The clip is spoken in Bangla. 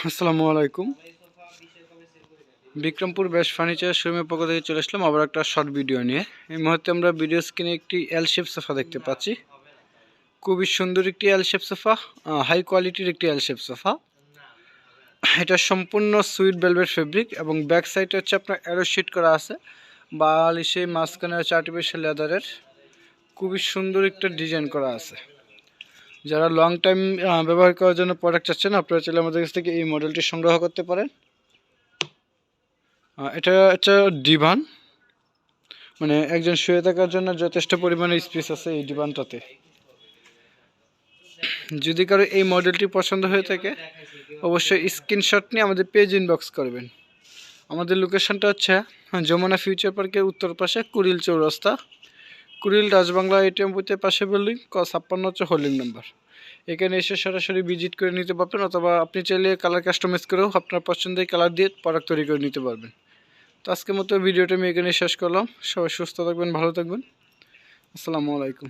আসসালামু আলাইকুম। বিক্রমপুর বেস্ট ফার্নিচার শোরুমের পক্ষ থেকে চলে আসলাম আবার একটা শর্ট ভিডিও নিয়ে। এই মুহূর্তে আমরা ভিডিও স্ক্রিনে একটি এল শেপ সোফা দেখতে পাচ্ছি। খুবই সুন্দর একটি এল শেপ সোফা হাই কোয়ালিটির একটি এল শেপ সোফা এটা সম্পূর্ণ সুইট ভেলভেট ফেব্রিক এবং ব্যাক সাইডে হচ্ছে আপনার অ্যারো শিট করা আছে। বালিশে মাঝখানে হচ্ছে আর্টিফিশিয়াল লেদারের খুবই সুন্দর একটা ডিজাইন করা আছে। যারা লং টাইম ব্যবহার করার জন্য প্রোডাক্ট চাচ্ছেন, আপনারা চাইলে আমাদের কাছ থেকে এই মডেলটি সংগ্রহ করতে পারেন। এটা হচ্ছে ডিভান মানে একজন শুয়ে থাকার জন্য যথেষ্ট পরিমাণে স্পেস আছে এই ডিভানটাতে যদি কারও এই মডেলটি পছন্দ হয়ে থাকে, অবশ্যই স্ক্রিনশট নিয়ে আমাদের পেজ ইনবক্স করবেন। আমাদের লোকেশনটা হচ্ছে যমুনা ফিউচার পার্কের উত্তর পাশে কুড়িল চৌরাস্তা। কুড়িল রাজবাংলা এটিএম বুথের পাশে বিল্ডিং ক ছাপ্পান্ন হচ্ছে হোল্ডিং নাম্বার এখানে এসে সরাসরি ভিজিট করে নিতে পারবেন, অথবা আপনি চাইলে কালার কাস্টমাইজ করেও আপনার পছন্দের কালার দিয়ে প্রোডাক্ট তৈরি করে নিতে পারবেন। তো আজকের মতো ভিডিওটা আমি এখানে শেষ করলাম। সবাই সুস্থ থাকবেন, ভালো থাকবেন। আসসালামু আলাইকুম।